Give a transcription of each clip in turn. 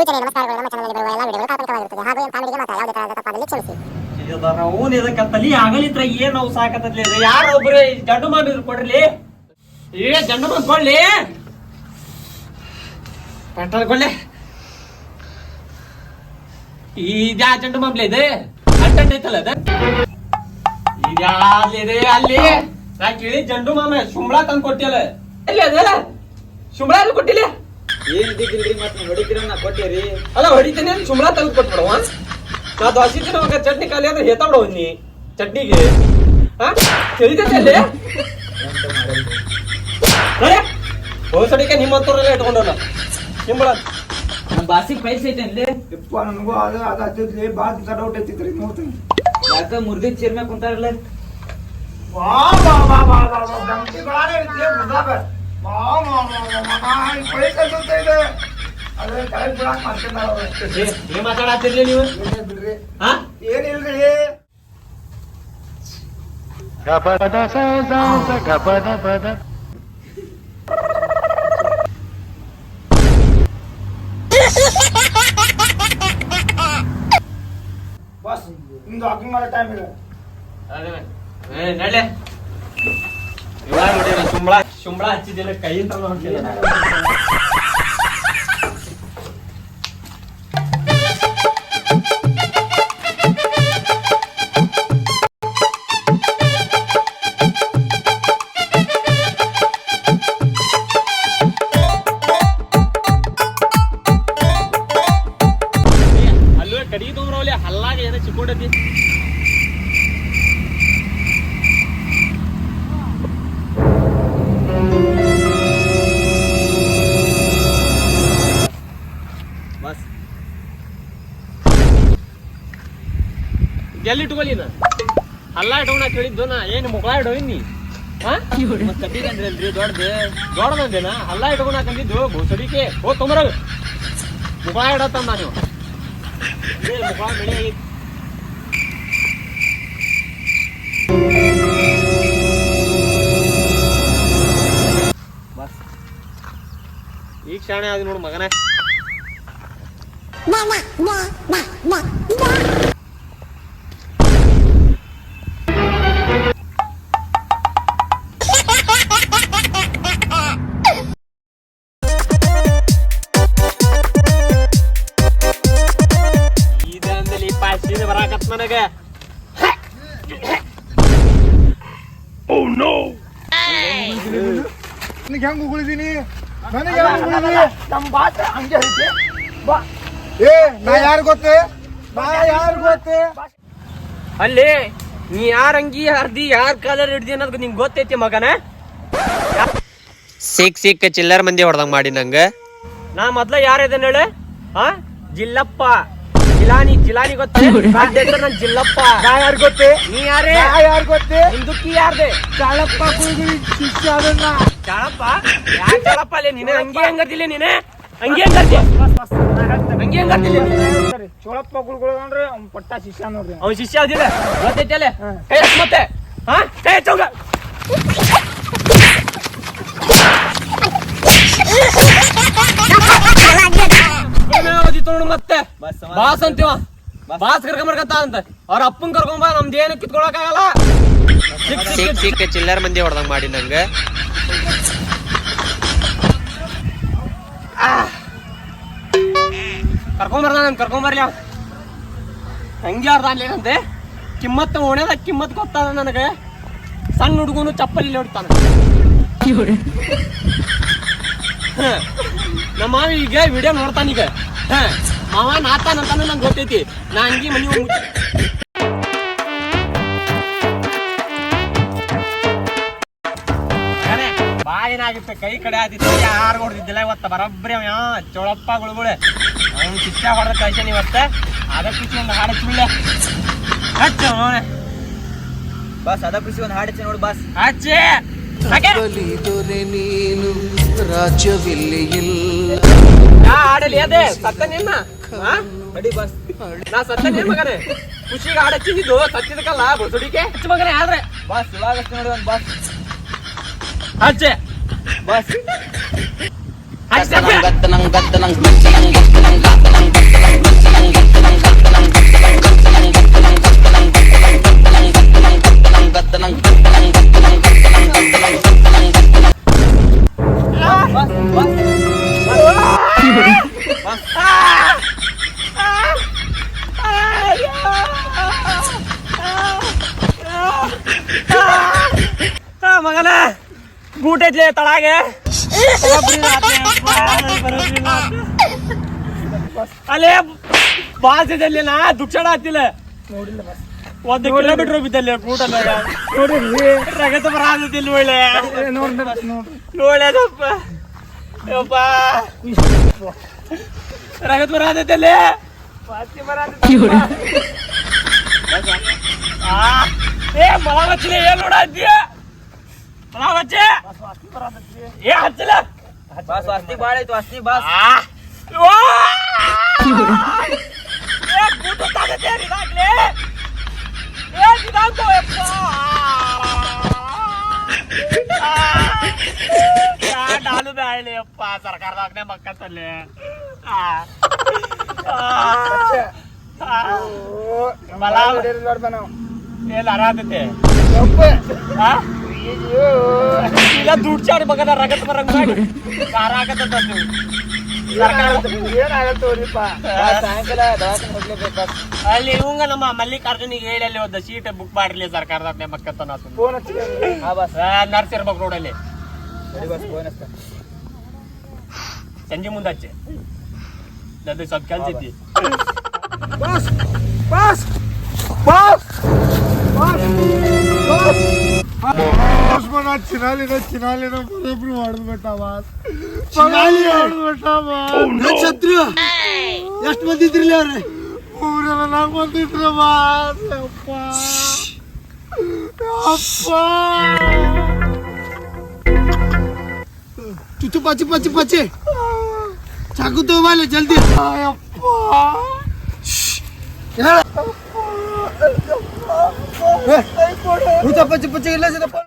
ಸೂಚನೆ, ನಮಸ್ಕಾರಗಳು, ನಮ್ಮ ಚಾನಲ್ನಲ್ಲಿ ಬರುವ ಎಲ್ಲ ವಿಡಿಯೋಗಳು ಕಾಲ್ಪನಿಕವಾಗಿರುತ್ತದೆ ಹಾಗೂ ಕಾಮಿಡಿಗೆ ಮಾತ್ರ ಯಾವುದೇ ತರಹದ ತಪ್ಪಾದಲ್ಲಿ ಕ್ಷಮಿಸಿ. ಅವನ್ ಇದಕ್ಕ ತಲಿ ಆಗಲಿತ್ರ ಏನ್ ನಾವು ಸಾಕತ್ತಲ್ಲಿ ಯಾರ ಒಬ್ರು ಜಂಡು ಮಾಡಿದ್ರು ಕೊಡ್ರಿ. ಏ ಜಂಡು ಮಾಮ್ ಕೊಡ್ಲಿ. ಪೆಟ್ರೋಲ್ ಕೊಡ್ಲಿ. ಇದ್ಯಾ ಜಂಡು ಮಾಮ್ಲಿ ಇದೆ? ಅಟ್ಟಂಡ್ ಐತಲ್ಲ ಅದ? ಇದ್ಯಾವ್ದಿದೆ ಅಲ್ಲಿ ನಾ ಕೇಳಿ ಜಂಡು ಮಾಮ ಸುಂಬಳ ತಂದು ಕೊಟ್ಟಿಲ್ಲ ಎಲ್ಲಿ ಅದ ಎಲ್ಲಿ? ಕೊಟ್ಟಿಲ್ಲ? ಏನ್ ಇದ್ದಿದ್ರಿ ಮತ್ ನೀವ್ ಹೊಡಿತೀರ ನಾ ಕೊಟ್ಟಿರಿ ಅಲ್ಲ ಹೊಡಿತೀನಿ ಸುಂಬಳ ತೆಗೆದು ಕೊಟ್ಬಿಡವ ನಾ ದೋಸೆ ತಿನ್ನ ಮಗ ಚಟ್ನಿ ಖಾಲಿ ಅಂದ್ರೆ ಹೇತ ಬಿಡವ ನೀ ಚಟ್ನಿಗೆ ಹಾ ತಿಳಿದೈತೆ ಅಲ್ಲಿ ಹೋಸಡಿಕೆ ನಿಮ್ಮ ಹತ್ತೂರಲ್ಲೇ ಇಟ್ಕೊಂಡವಲ್ಲ ನಿಂಬಳ ನಮ್ಮ ಬಾಸಿಗ್ ಪೈಸೆ ಐತೆ ಅಲ್ಲಿ ಯಪ್ಪ ನನಗೂ ಅದು ಅದು ಹತ್ತಿದ್ಲಿ ಬಾತ್ ಡೌಟ್ ಐತಿತ್ರಿ ನೋಡ್ತೀನಿ ಯಾಕ ಮುರ್ದಿ ಚೇರ್ಮ್ಯಾಗ ಕುಂತಾರಲ್ಲ ವಾ ವಾ ವಾ ವಾ ವಾ ವಾ ಅದೇ ಏನ್ ಮಾತಾಡತ್ತಿರ್ಲಿ ನೀವು ಬಿಡ್ರಿ ಏನಿಲ್ರಿ ಬಸ್ ನಿಮ್ದು ಮಾಡೋ ಟೈಮ್ ಇಲ್ಲ ಏ ನಡೆ ಇವಾಗ ಸುಂಬಳ ಹಚ್ಚಿದ್ದೀನಿ ಕೈ ಅಂತ ಎಲ್ಲಿ ಇಟ್ಕೊಳ್ಳಿ ನಾ ಹಲ್ಲ ಇಟ್ಕೊಂಡ ಕೇಳಿದ್ದು, ನಾ ಏನು ಮುಗಳ ಇಡೋಯ್ನಿ ಹಾ? ಕಟ್ಟಿಗೆ ಅಂದ್ರಲ್ರಿ ದೊಡ್ಡದು? ದೊಡ್ಡದಂದೇನ? ಹಲ್ಲ ಇಟ್ಕೊಂಡ ಹಾಕಂದಿದ್ದು ಬೋಸಡಿಕೆ ಹೋಗ್ ತೊಂಬರ ಮುಗಳ ಇಡತ್ತಮ್ಮ ನೀವು. ಮುಗಳ ಬೆಳೆ ಆಗೈತಿ ಈಗ ಶಾಣೆ ಆದಿ ನೋಡು ಮಗನೇ. ನನಗೆ ಹೆಂಗ್ ಉಗುಳಿದೀನಿ? ನನಗೆ ಹೆಂಗ್ ಉಗುಳಿದೀನಿ? ನಮ್ಮ ಬಾತ ಹಂಗೆ ಐತಿ ಬಾ. ಏ ನಾ ಯಾರು ಗೊತ್ತೆ? ನಾ ಯಾರು ಗೊತ್ತೆ? ಅಲ್ಲಿ ನೀ ಯಾರ ಅಂಗಿ ಹರ್ದಿ ಯಾರ ಕಲರ್ ಹಿಡ್ದಿ ಅನ್ನೋದು ನಿಂಗೆ ಗೊತ್ತೈತಿ ಮಗನ? ಸಿಕ್ ಸಿಕ್ ಚಿಲ್ಲರ್ ಮಂದಿ ಹೊಡ್ದಂಗ್ ಮಾಡಿ ನಂಗ. ನಾ ಮೊದ್ಲ ಯಾರ ಇದನ್ನ ಹೇಳ? ಹಾ ಜಿಲ್ಲಪ್ಪ. ಜಿಲಾನಿ ಜಿಲಾನಿ ಗೊತ್ತೇ? ನನ್ ಜಿಲ್ಲಪ್ಪ. ನಾ ಯಾರು ಗೊತ್ತೇ? ನೀ ಯಾರೇ? ಯಾರು ಗೊತ್ತೇ? ಹಿಂದುಕ್ಕಿ ಯಾರ್ದೆ? ಚಾಳಪ್ಪ ಕೂಗಿ ಶಿಷ್ಯ ಅದನ್ನ. ಚಾಳಪ್ಪ ಯಾಕೆ ಚಾಳಪ್ಪ ಅಲ್ಲಿ ನೀನೆ ಹಂಗೆ ಹಂಗದಿಲ್ಲ ನೀನೆ ಹಂಗೆ ಹಂಗರ್ತಿ ಹಂಗೆ ಹಂಗರ್ತಿಲ್ಲ ಚೋಳಪ್ಪ ಕುಳ್ಕೊಳ್ಳೋದಂದ್ರೆ ಅವ್ನ ಪಟ್ಟ ಶಿಷ್ಯ ನೋಡ್ರಿ ಅವ್ನ ಶಿಷ್ಯ ಅದಿಲ್ಲ ಗೊತ್ತೈತೆ ಅಲ್ಲೇ ಕೈ ಹಚ್ಚ್ ಮತ್ತೆ ಹಾ ಕೈ ಚೌಗ ಮತ್ತೆ ಬಾಸ್ ಅಂತೀವ ಬಾಸ್ ಕರ್ಕೊಂಬರ್ಕತ್ತ ಅಂತ. ಅವ್ರ ಅಪ್ಪನ್ ಕರ್ಕೊಂಬ ನಮ್ದು ಏನು ಕಿತ್ಕೊಳಕ್ ಆಗಲ್ಲ ಚಿಕ್ಕ ಸಿಕ್ ಚಿಲ್ಲರ್ ಮಂದಿ ಹೊಡೆದಂಗ್ ಮಾಡಿ ನಂಗ. ಕರ್ಕೊಂಬರ್ದ ಕರ್ಕೊಂಡ್ ಕರ್ಕೊಂಬರ್ಲಿ ಅವ ಹಂಗೆ ಅವ್ರದಂತೆ ಕಿಮ್ಮತ್ ಓಣ್ಯದ ಕಿಮ್ಮತ್ ಗೊತ್ತಾದ ನನಗೆ. ಸಣ್ಣ ಹುಡುಗನು ಚಪ್ಪಲಿ ಹೊಡ್ತಾನ. ನಮ್ಮ ಮಾವ ಈಗ ವಿಡಿಯೋ ನೋಡ್ತಾನೀಗ ಹ. ಮಾವ ಅಂತ ನಂಗೆ ಗೊತ್ತೈತಿ. ನಾ ಹಂಗಿ ಮನಿ ಏನಾಗಿತ್ತು ಕೈ ಕಡೆ ಆದಿತ್ತು. ಯಾರು ಹೊಡೆದಿದ್ದಿಲ್ಲ ಇವತ್ತ. ಬರಬ್ರಿ ಅವ ಯಾ ಚೋಳಪ್ಪ ಗುಳುಗುಳೆ. ಅವ್ನು ಶಿಕ್ಷ ಹೊಡೆದ ಕಳ್ಸೇನಿ ಇವತ್ತ. ಅದ ಖುಷಿ ಒಂದು ಹಾಡು ಸುಳ್ಳೆ ಹಚ್ಚ ಬಸ್ ಅದ ಖುಷಿ ಒಂದು ಹಾಡಿಚ್ಚಿ ನೋಡು ಬಸ್. ಹಚ್ಚಿ. ದೊರೆ ನೀನು ರಾಜ್ಯವಿಲ್ಲಿ ಇಲ್ಲ. ಯಾ ಹಾಡಲಿ ಅದೇ ಸತ್ತ ನಿನ್ನ. ಅಡಿ ಬಸ್. ನಾ ಸತ್ತನೇ ಮಗನೇ? ಖುಷಿಗೆ ಹಾಡು ಹಚ್ಚಿದ್ದು ಸತ್ತಿದಕ್ಕಲ್ಲ ಬಸುಡಿಕೆ ಮಗನೇ ಆದ್ರೆ. ಬಸ್ ಇವಾಗ ನೋಡಿ ಒಂದು ಬಸ್. ಹಚ್ಚೆ. ಬಸ್. ಹಚ್ಚೆ ಬರೋಬ್ಬರಿ ಆತ್ಲೆ ಅಪ್ಪ, ಬರೋಬ್ಬರಿ ಆತ್ಲೆ. ಅಲ್ಲೇ ಬಾಸದಲ್ಲಿ ನಾ ದುಕ್ಷಣ ಆತಿಲ್ಲ ಒಂದು ಕಿಲೋಮೀಟರ್ ಬಿದ್ದಲ್ಲಿ ಗೂಟ ರಗತ ಬರಾದಿಲ್ಲ ಒಳ್ಳೆ ಒಳ್ಳೆದಪ್ಪ ಯಪ್ಪ ರಗತ ಬರಾದೈತಲ್ಲಿ ಪಾತಿ ಬರಾದೈತಲ್ಲ. ಆ, ಏ ಮಳ ಹಚ್ಚಲಿ ಏನ್ ನೋಡಾದ್ಯ ಮಳ ಹಚ್ಚಿ ಏ ಹಚ್ಚಲ ಬಾಸ್ ವಾಸ್ತಿ ಬಾಳ ಐತಿ ವಾಸ್ತಿ ಬಾಸ್ ಆ, ವಾ! ಏ ಗುಡ್ಡು ತಾಗತ್ತೆ ಇದಾಗ್ಲಿ ಏ ಇದಾಗ್ತೋ ಯಪ್ಪ ಆ, ಯಾ ಡಾಲು ಬ್ಯಾಳಿ ಯಪ್ಪ ಸರ್ಕಾರದಾಗ್ನೆ ಮಕ್ಕತ್ತಲ್ಲಿ ಆ ಆ, ಆ. ಮಲ ಏನ್ ಅರಾತೈತೆ ಆ? ಇಲ್ಲ ದುಡ್ಡು ಚಾಡಿ ಮಗನ ರಗತ್ ಬರಂಗ್ ಮಾಡಿ ಕಾರ ಆಗತ್ತಂತ ನೀವು ಬಾಸ್, ಸಾಯಂಕಾಲ ದವಾಖಾನೆ ಹೋಗ್ಲೇಬೇಕು ಬಾಸ್ ಅಲ್ಲಿ ಇವಂಗ ನಮ್ಮ ಮಲ್ಲಿಕಾರ್ಜುನಿಗೆ ಹೇಳಿ ಅಲ್ಲಿ ಒಂದು ಸೀಟ್ ಬುಕ್ ಮಾಡಿರ್ಲಿ ಸರ್ಕಾರದಾಗ ನೇಮಕತ್ತನ ಹಾ ಬಾಸ್ ನರ್ಸ್ ಇರ್ಬೇಕು ರೋಡಲ್ಲಿ ಸರಿ ಬಾಸ್ ಫೋನ್ ಹಚ್ತ ಸಂಜೆ ಮುಂದೆ ಹಚ್ಚಿ ನಂದು ಸ್ವಲ್ಪ ಕೆಲ್ಸ ಐತಿ ಚಿನಾಲಿನ ಚಿನಾಲಿನ ಬರೋಬ್ರು ಹೊಡೆದ್ಬಿಟ್ಟ ಬಾಸ್ ಚಿನಾಲಿ ಹೊಡೆದ್ಬಿಟ್ಟ ನಕ್ಷತ್ರ ಎಷ್ಟು ಮಂದಿ ಇದ್ರಿಲ್ಲ ಅವ್ರೆ ಊರೆಲ್ಲ ನಂಗೆ ಬಂದಿದ್ರು ಬಾಸ್ ಅಪ್ಪ ಅಪ್ಪ ಚುಚ್ಚು ಪಚ್ಚಿ ಪಚ್ಚಿ ಪಚ್ಚಿ ಚಾಕು ತಗೋಬಾಲೆ ಜಲ್ದಿ ಅಪ್ಪ ಹೇಳ ಊಟ ಪಚ್ಚಿ ಪಚ್ಚಿ ಇಲ್ಲ ಸಿದಪ್ಪ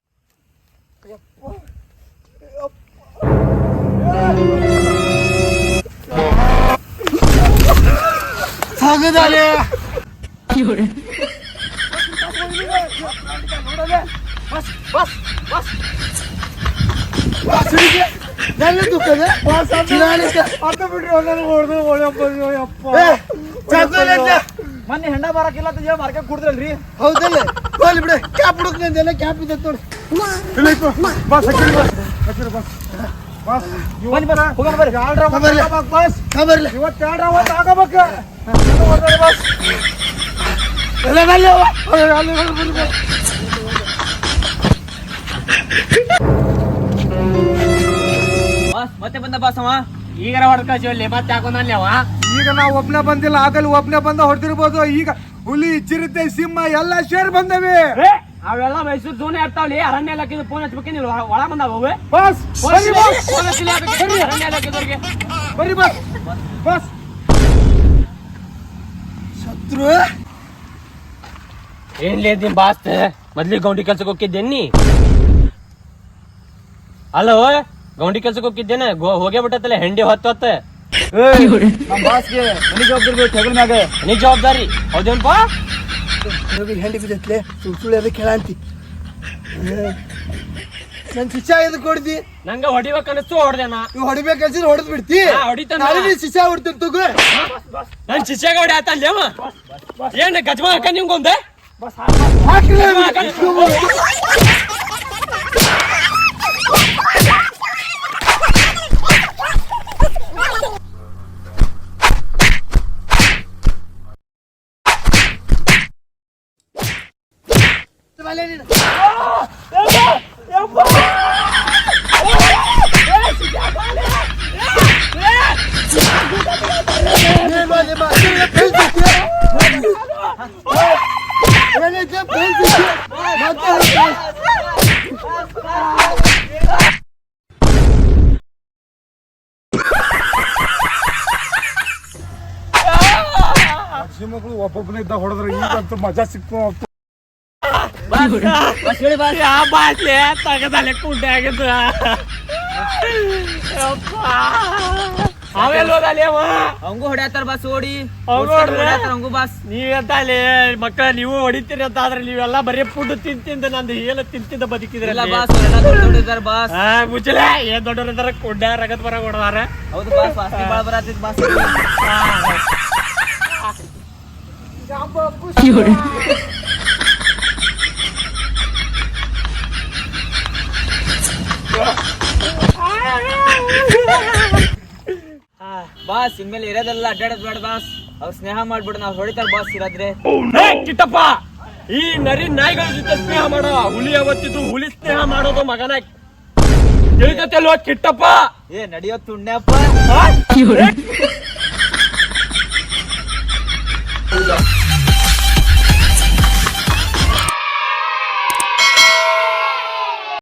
ಒಳ್ಳೆಪ್ಪ ಅಪ್ಪ ಏ, ಚಾಕು ಇಲ್ಲ ಇದ್ಲೆ. ಮೊನ್ನೆ ಹೆಂಡ ಬಾರಕ್ಕಿಲ್ಲ ಅಂತ ಹೇಳಿ ಮಾರ್ಕೆಟ್ ಕುಡ್ದ್ರಲ್ರಿ ಹೌದಲ್ಲ ಹೋಗ್ಲಿ ಬಿಡು ಕ್ಯಾಪ್ ಹುಡುಕ್ ನಂದೆಲ್ಲ ಕ್ಯಾಪ್ ಇದೆ ನೋಡಿ ಮತ್ತೆ ಬಂದ ಬಾಸವ ಈಗ ಹೊಡೆದ್ ಕಳ್ಸಿ ಮತ್ತೆ ಹಾಕೊಂಡಲ್ಲಿ ಅವ? ಈಗ ನಾವು ಒಬ್ನೇ ಬಂದಿಲ್ಲ ಆಗಲಿ ಒಬ್ನೇ ಬಂದ ಹೊಡೆದಿರ್ಬೋದು. ಈಗ ಹುಲಿ ಚಿರತೆ ಸಿಂಹ ಎಲ್ಲ ಶೇರ್ ಬಂದವೆ. ಅವೆಲ್ಲ ಮೈಸೂರು ಜೂನ್ ಇರ್ತಾವಲ್ಲಿ ಅರಣ್ಯ ಇಲಾಖೆ ಫೋನ್ ಹಚ್ಬೇಕೆ ನೀವು ಒಳ ಬಂದಾವ ಅವು? ಬಸ್ ಬರ್ರಿ ಬಾಸ್. ಫೋನ್ ಹಚ್ಚಿಲ್ಲ ಅದಕ್ಕೆ, ಅರಣ್ಯ ಇಲಾಖೆದವ್ರಿಗೆ. ಬರ್ರಿ ಬಾಸ್ ಬಾಸ್. ಶತ್ರು. ಏನ್ ಲೇದಿ ಬಾಸ್ತ್? ಮೊದ್ಲಿಗೆ ಗೌಂಡಿ ಕೆಲ್ಸಕ್ಕೆ ಹೋಗಿದ್ದೇನಿ ಅಲ್ಲೋ ಗೌಂಡಿ ಕೆಲ್ಸಕ್ಕೆ ಹೋಗಿದ್ದೇನೆ ಹೋಗೇ ಬಿಟ್ಟತ್ತಲ್ಲ ಹೆಂಡಿ ಹೊತ್ತು ಹೊತ್ತ. ನಮ್ಮ ಬಾಸ್ಗೆ ಮನೆ ಜವಾಬ್ದಾರಿ ಜವಾಬ್ದಾರಿ. ಹೌದೇನ್ಪಾ? ಹೆಂಡಿ ಬಿದ್ದೈತ್ಲೆ ಸುಳ್ಳು ಸುಳ್ಳು ಅದಕ್ಕೆ ಹೇಳಂತಿ ನನ್ ಶಿಷ್ಯ ಎದಕ್ಕೆ ಹೊಡ್ದಿ? ನಂಗ ಹೊಡಿಬೇಕ ಅನಿಸ್ತು ಹೊಡ್ದೇನ. ನೀವು ಹೊಡಿಬೇಕು ಅನ್ಸಿದ್ರೆ ಹೊಡೆದ್ ಬಿಡ್ತಿ. ಹೊಡಿತಾನ. ನಾಳೆ ನೀ ಶಿಕ್ಷ ಹೊಡ್ತೀನಿ ತಗೋ. ನನ್ ಶಿಷ್ಯಾಗ ಹೊಡಿ ಆತಲ್ಲ ಅವ. ಏನ್ ಗಜ್ಮ ಹಾಕ ನಿಮ್ಗೊಂದೆ? ಹಾಕಿಲ್ಲ ಮಕ್ಕಳು ಒಬ್ಬೊಬ್ಬನೇ ಇದ್ದ ಹೊಡೆದ್ರೆ ಈಗಂತೂ ಮಜಾ ಸಿಕ್ತು ಬಾಸ್ ಹೇಳಿ ಬಾಸ್ ಯಾ ಬಾಟ್ಲಿ ತಗದಲೆ ಕುಂಟೆ ಆಗಿದ್ದು. ಅವಂಗೂ ಹೊಡ್ಯಾತಾರ ಬಸ್ ಓಡಿ. ಅವಂಗೂ ಬಾಸ್. ನೀವೆಂತ ಅಲ್ಲಿ ಮಕ್ಕಳ ನೀವು ಹೊಡಿತೀರಿ ಅಂತ ಆದ್ರೆ ನೀವೆಲ್ಲ ಬರೀ ಫುಡ್ ತಿಂತಿಂದ ನಂದು ಏನು ತಿಂತಿಂದ ಬದುಕಿದ್ರಲ್ಲ ಬಾಸ್ ಎಲ್ಲ ದೊಡ್ಡ ಬಾಸ್. ಮುಚ್ಚಲೆ ಏನ್ ದೊಡ್ಡವ್ರ ಇದಾರ? ಕುಡ್ಡ ರಗತ್ ಬರ ಹೊಡ್ದಾರ. ಹೌದು ಬಾಸ್ ಬಾಳ ಬರತ್ತಿದ್ ಬಾಸ್. ಬಾಸ್ ಇನ್ಮೇಲೆ ಇರೋದೆಲ್ಲ ಅಡ್ಡಾಡೋದ್ ಬೇಡ ಬಾಸ್. ಅವ್ರು ಸ್ನೇಹ ಮಾಡ್ಬಿಡ ನಾವ್ ಹೊಡಿತಾರ ಬಾಸ್ ಇರಾದ್ರೆ. ಕಿಟ್ಟಪ್ಪ ಈ ನರಿ ನಾಯಿಗಳ ಜೊತೆ ಸ್ನೇಹ ಮಾಡೋ ಹುಲಿ ಯಾವತ್ತಿದ್ರು ಹುಲಿ ಸ್ನೇಹ ಮಾಡೋದು ಮಗನ. ತಿಳಿತಲ್ವಾ ಕಿಟ್ಟಪ್ಪ ಏ ನಡಿಯೋ ತುಣ್ಣಪ್ಪ ಆ?